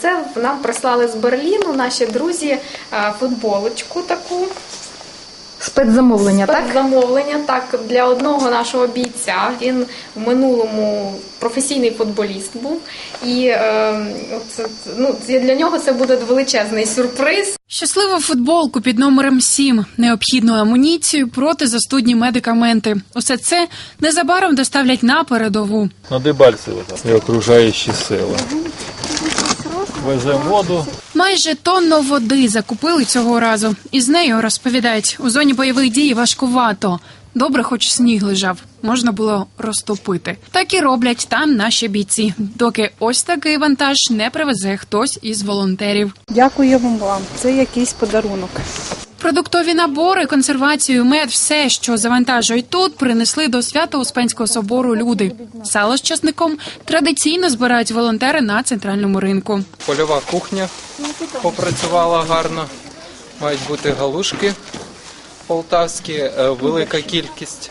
Оце нам прислали з Берліну наші друзі е, футболочку таку. Спецзамовлення, так? Так для одного нашого бійця. Він в минулому професійний футболіст був, і е, це, ну, це- для нього це буде величезний сюрприз. Щасливу футболку під номером 7, необхідну амуніцію, протизастудні медикаменти. Усе це незабаром доставлять на передову. на Дебальцево і окружаючі села. Веземо воду. Майже тонну води закупили цього разу. І з нею розповідають, у зоні бойових дій важкувато. Добре, хоч сніг лежав, можна було розтопити. Так і роблять там наші бійці, доки ось такий вантаж не привезе хтось із волонтерів. Дякуємо вам. Це якийсь подарунок. Продуктові набори, консервацію, мед, все, що завантажують тут, принесли до Свято-Успенського собору люди. Сало з часником традиційно збирають волонтери на центральному ринку. Польова кухня попрацювала гарно. Мають бути галушки полтавські, е, велика кількість,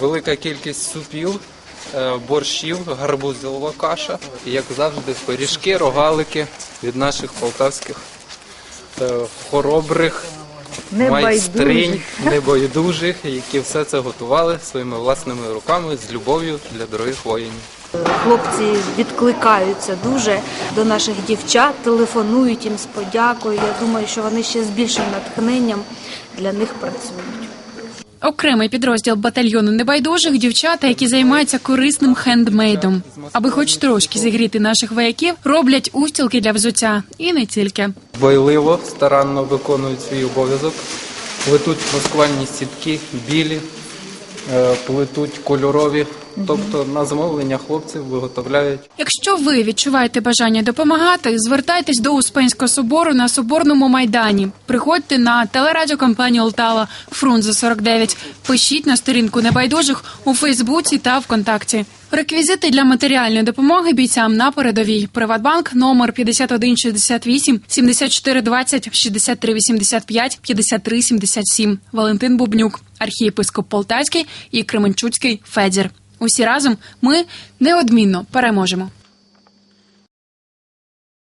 велика кількість супів, е, борщів, гарбузова каша. І, як завжди, пиріжки, рогалики від наших полтавських хоробрих майстринь, небайдужих, які все це готували своїми власними руками з любов'ю для дорогих воїнів. Хлопці відкликаються дуже до наших дівчат, телефонують їм з подякою. Я думаю, що вони ще з більшим натхненням для них працюють. Окремий підрозділ батальйону небайдужих дівчата, які займаються корисним хендмейдом. Аби хоч трошки зігріти наших вояків, роблять устілки для взуття і не тільки. Бойливо, старанно виконують свій обов'язок. Плетуть маскувальні сітки, білі, е, плетуть кольорові. Тобто на замовлення хлопців виготовляють Якщо ви відчуваєте бажання допомагати, звертайтесь до Успенського собору на соборному майдані. Приходьте на телерадіокомпанію Олтава Фрунзе 49. Пишіть на сторінку небайдужих у Фейсбуці та ВКонтакті. Реквізити для матеріальної допомоги бійцям на передовій. Приватбанк номер 5168 7420 6385 5377. Валентин Бубнюк, архієпископ Полтавський і Кременчуцький Федір. Усі разом ми неодмінно переможемо.